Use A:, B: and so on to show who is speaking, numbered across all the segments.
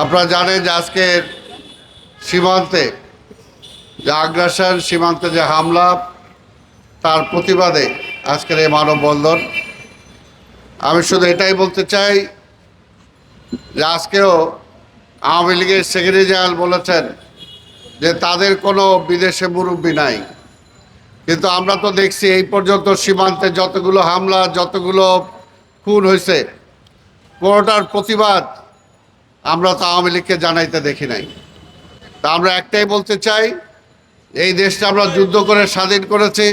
A: আপনারা জানেন যে আজকের সীমান্তে যে আগ্রাসন, সীমান্তে যে হামলা, তার প্রতিবাদে আজকের এই মানববন্ধন। আমি শুধু এটাই বলতে চাই যে আজকেও আওয়ামী লীগের সেক্রেটারি জেনারেল বলেছেন যে তাদের কোনো বিদেশে মুরব্বী নাই। কিন্তু আমরা তো দেখছি এই পর্যন্ত সীমান্তে যতগুলো হামলা, যতগুলো খুন হয়েছে, কোনোটার প্রতিবাদ আমরা তো আওয়ামী লীগকে জানাইতে দেখি নাই। তা আমরা একটাই বলতে চাই, এই দেশটা আমরা যুদ্ধ করে স্বাধীন করেছি।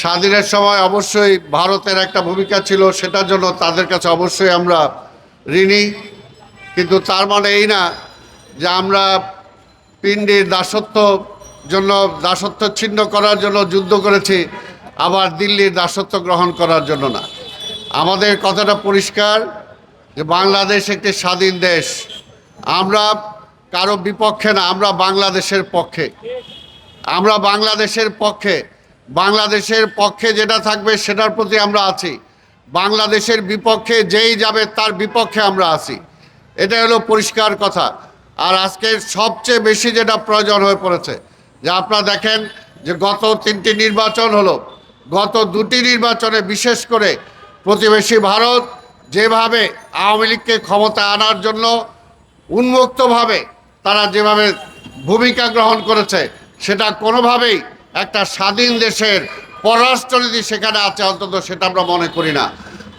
A: স্বাধীনের সময় অবশ্যই ভারতের একটা ভূমিকা ছিল, সেটার জন্য তাদের কাছে অবশ্যই আমরা ঋণী। কিন্তু তার মানে এই না যে আমরা পিণ্ডির দাসত্ব জন্য, দাসত্ব ছিন্ন করার জন্য যুদ্ধ করেছি, আবার দিল্লির দাসত্ব গ্রহণ করার জন্য না। আমাদের কথাটা পরিষ্কার। যে বাংলাদেশ একটি স্বাধীন দেশ। আমরা কারও বিপক্ষে না, আমরা বাংলাদেশের পক্ষে। আমরা বাংলাদেশের পক্ষে। বাংলাদেশের পক্ষে যেটা থাকবে সেটার প্রতি আমরা আছি। বাংলাদেশের বিপক্ষে যেই যাবে তার বিপক্ষে আমরা আছি। এটা হলো পরিষ্কার কথা। আর আজকে সবচেয়ে বেশি যেটা প্রয়োজন হয়ে পড়েছে, যে আপনারা দেখেন যে গত তিনটি নির্বাচন হলো। গত দুটি নির্বাচনে বিশেষ করে প্রতিবেশী ভারত যেভাবে আওয়ামী লীগকে ক্ষমতা আনার জন্য উন্মুক্তভাবে তারা যেভাবে ভূমিকা গ্রহণ করেছে, সেটা কোনোভাবেই একটা স্বাধীন দেশের পররাষ্ট্রনীতি সেখানে আছে, অন্তত সেটা আমরা মনে করি না।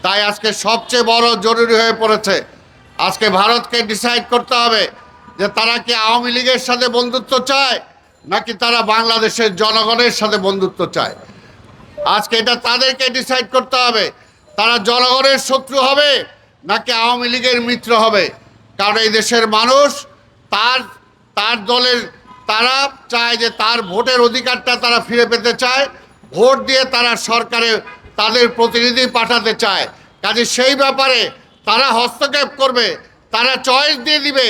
A: তাই আজকে সবচেয়ে বড় জরুরি হয়ে পড়েছে, আজকে ভারতকে ডিসাইড করতে হবে যে তারা কি আওয়ামী লীগের সাথে বন্ধুত্ব চায়, নাকি তারা বাংলাদেশের জনগণের সাথে বন্ধুত্ব চায়। আজকে এটা তাদেরকে ডিসাইড করতে হবে তারা জনগণের শত্রু হবে, নাকি আওয়ামী লীগের মিত্র হবে? কারণ এই দেশের মানুষ, তার তার দলের, তারা চায় যে তার ভোটের অধিকারটা তারা ফিরে পেতে চায়, ভোট দিয়ে তারা সরকারে তাদের প্রতিনিধি পাঠাতে চায়। কাজে সেই ব্যাপারে তারা হস্তক্ষেপ করবে, তারা চয়েস দিয়ে দিবে,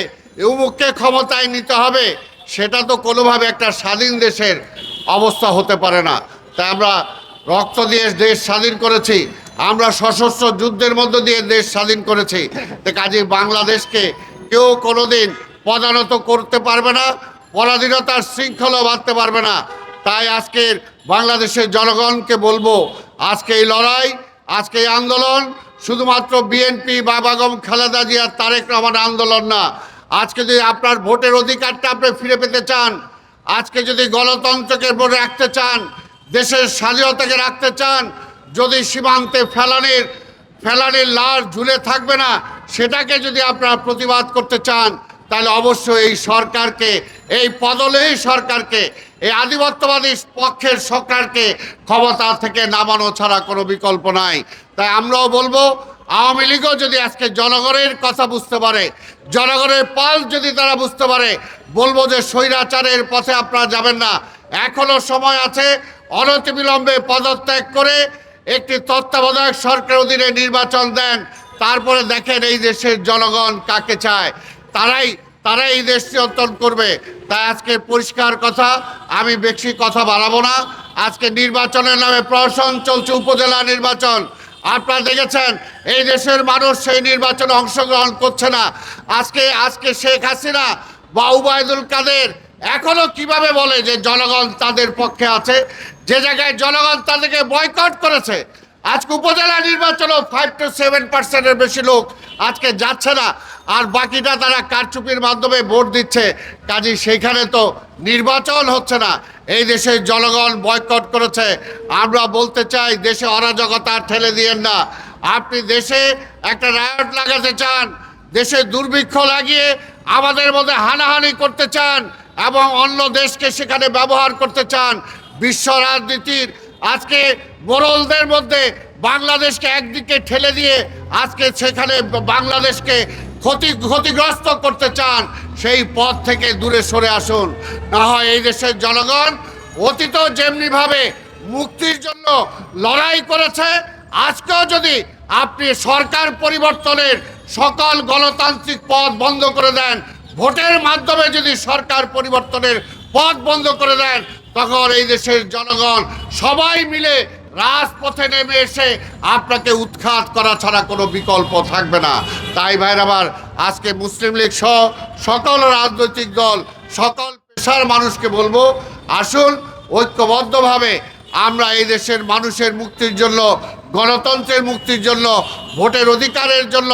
A: উমুককে ক্ষমতায় নিতে হবে, সেটা তো কোনোভাবে একটা স্বাধীন দেশের অবস্থা হতে পারে না। তাই আমরা রক্ত দিয়ে দেশ স্বাধীন করেছি। আমরা সশস্ত্র যুদ্ধের মধ্য দিয়ে দেশ স্বাধীন করেছি। কাজে বাংলাদেশকে কেউ কোনোদিন পদানত করতে পারবে না, পরাধীনতার শৃঙ্খলা বাঁধতে পারবে না। তাই আজকের বাংলাদেশের জনগণকে বলব, আজকে এই লড়াই, আজকে এই আন্দোলন শুধুমাত্র বিএনপি বা বাগম খালেদা জিয়ার তারেক রহমান আন্দোলন না। আজকে যদি আপনার ভোটের অধিকারটা আপনি ফিরে পেতে চান, আজকে যদি গণতন্ত্রকে রাখতে চান, দেশের স্বাধীনতাকে রাখতে চান যদি সীমান্তে ফেলানির ফেলানির লাশ ঝুলে থাকবে না, সেটাকে যদি আপনারা প্রতিবাদ করতে চান, তাহলে অবশ্যই এই সরকারকে, এই পদলেহী সরকারকে, এই আধিপত্যবাদী পক্ষের সরকারকে ক্ষমতা থেকে নামানো ছাড়া কোনো বিকল্প নাই। তাই আমরাও বলব, আওয়ামী লীগও যদি আজকে জনগণের কথা বুঝতে পারে, জনগণের পাল যদি তারা বুঝতে পারে, বলব যে স্বৈরাচারের পথে আপনারা যাবেন না। এখনও সময় আছে, অনতিবিলম্বে পদত্যাগ করে একটি তত্ত্বাবধায়ক সরকার অধীনে নির্বাচন দেন, তারপরে দেখেন এই দেশের জনগণ কাকে চায়। তারাই তারাই এই দেশ নিয়ন্ত্রণ করবে। তাই আজকে পরিষ্কার কথা, আমি বেশি কথা বাড়াবো না। আজকে নির্বাচনের নামে প্রশাসন চলছে উপজেলা নির্বাচন। আপনারা দেখেছেন, এই দেশের মানুষ সেই নির্বাচনে অংশগ্রহণ করছে না। আজকে আজকে শেখ হাসিনা বা উবায়দুল কাদের এখনও কীভাবে বলে যে জনগণ তাদের পক্ষে আছে? যে জায়গায় জনগণ তাদেরকে বয়কট করেছে, আজকে উপজেলা নির্বাচনও ফাইভ টু সেভেন পার্সেন্টের বেশি লোক আজকে যাচ্ছে না। আর বাকিটা তারা কারচুপির মাধ্যমে ভোট দিচ্ছে। কাজে সেইখানে তো নির্বাচন হচ্ছে না। এই দেশের জনগণ বয়কট করেছে। আমরা বলতে চাই, দেশে অরাজকতা ঠেলে দিয়েন না। আপনি দেশে একটা রায়ট লাগাতে চান, দেশে দুর্ভিক্ষ লাগিয়ে আমাদের মধ্যে হানাহানি করতে চান এবং অন্য দেশকে সেখানে ব্যবহার করতে চান বিশ্ব রাজনীতির। আজকে মোরলদের মধ্যে বাংলাদেশকে একদিকে ঠেলে দিয়ে আজকে সেখানে বাংলাদেশকে ক্ষতি, ক্ষতিগ্রস্ত করতে চান, সেই পথ থেকে দূরে সরে আসুন। না হয় এই দেশের জনগণ অতীত যেমনিভাবে মুক্তির জন্য লড়াই করেছে, আজকেও যদি আপনি সরকার পরিবর্তনের সকল গণতান্ত্রিক পথ বন্ধ করে দেন ভোটের মাধ্যমে যদি সরকার পরিবর্তনের পথ বন্ধ করে দেন, তখন এই দেশের জনগণ সবাই মিলে রাজপথে নেমে এসে আপনাকে উৎখাত করা ছাড়া কোনো বিকল্প থাকবে না। তাই ভাইর আবার আজকে মুসলিম লীগ সহ সকল রাজনৈতিক দল, সকল পেশার মানুষকে বলব, আসুন ঐক্যবদ্ধভাবে আমরা এই দেশের মানুষের মুক্তির জন্য, গণতন্ত্রের মুক্তির জন্য, ভোটের অধিকারের জন্য,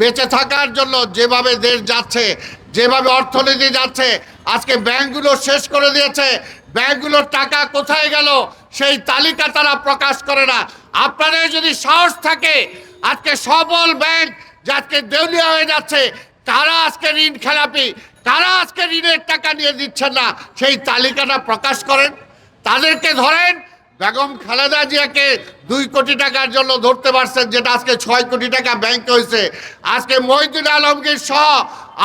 A: বেঁচে থাকার জন্য যেভাবে দেশ যাচ্ছে যেভাবে অর্থনীতি যাচ্ছে, আজকে ব্যাংকগুলো শেষ করে দিয়েছে। ব্যাংকগুলোর টাকা কোথায় গেল, সেই তালিকা তারা প্রকাশ করে না। আপনাদের যদি সাহস থাকে, আজকে সবল ব্যাংক যে দেউলিয়া হয়ে যাচ্ছে কারা আজকে ঋণ খেলাপি কারা আজকে ঋণের টাকা নিয়ে দিচ্ছেন না। সেই তালিকাটা প্রকাশ করেন, তাদেরকে ধরেন বেগম খালেদা জিয়াকে দুই কোটি টাকার জন্য ধরতে পারছেন, যেটা আজকে ছয় কোটি টাকা ব্যাংকে হয়েছে। আজকে মহিদুল আলমগীর সহ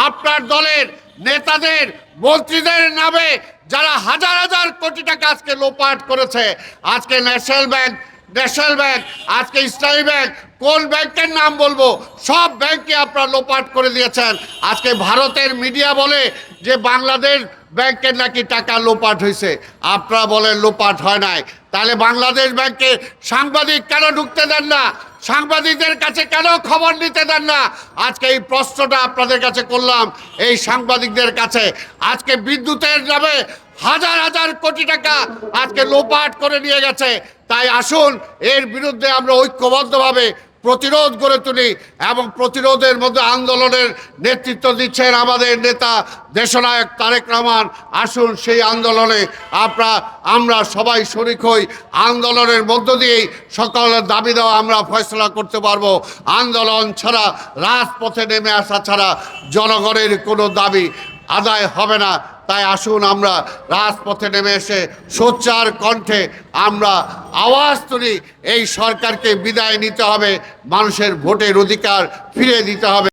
A: আপনার দলের নেতাদের, মন্ত্রীদের নামে যারা হাজার হাজার কোটি টাকা আজকে লোপাট করেছে। আজকে ন্যাশনাল ব্যাংক ন্যাশনাল ব্যাংক, আজকে ইসলামী ব্যাংক, কোন ব্যাংকের নাম বলব, সব ব্যাংকে আপনারা লোপাট করে দিয়েছেন। আজকে ভারতের মিডিয়া বলে যে বাংলাদেশ ব্যাংকের নাকি টাকা লোপাট হয়েছে আপনারা বলেন লোপাট হয় নাই। তাহলে বাংলাদেশ ব্যাংকে সাংবাদিক কেন ঢুকতে দেন না? সাংবাদিকদের কাছে কেন খবর নিতে দেন না? আজকে এই প্রশ্নটা আপনাদের কাছে করলাম, এই সাংবাদিকদের কাছে। আজকে বিদ্যুতের নামে হাজার হাজার কোটি টাকা আজকে লোপাট করে নিয়ে গেছে। তাই আসুন, এর বিরুদ্ধে আমরা ঐক্যবদ্ধভাবে প্রতিরোধ গড়ে তুলি এবং প্রতিরোধের মধ্যে আন্দোলনের নেতৃত্ব দিচ্ছেন আমাদের নেতা দেশনায়ক তারেক রহমান। আসুন সেই আন্দোলনে আমরা আমরা সবাই শরিক হই। আন্দোলনের মধ্য দিয়েই সকলের দাবি দেওয়া আমরা ফয়সলা করতে পারব। আন্দোলন ছাড়া, রাজপথে নেমে আসা ছাড়া জনগণের কোনো দাবি আদায় হবে না। তাই আসুন আমরা রাজপথে নেমে এসে সোচ্চার কণ্ঠে আমরা আওয়াজ তুলি, এই সরকারকে বিদায় নিতে হবে, মানুষের ভোটের অধিকার ফিরে দিতে হবে।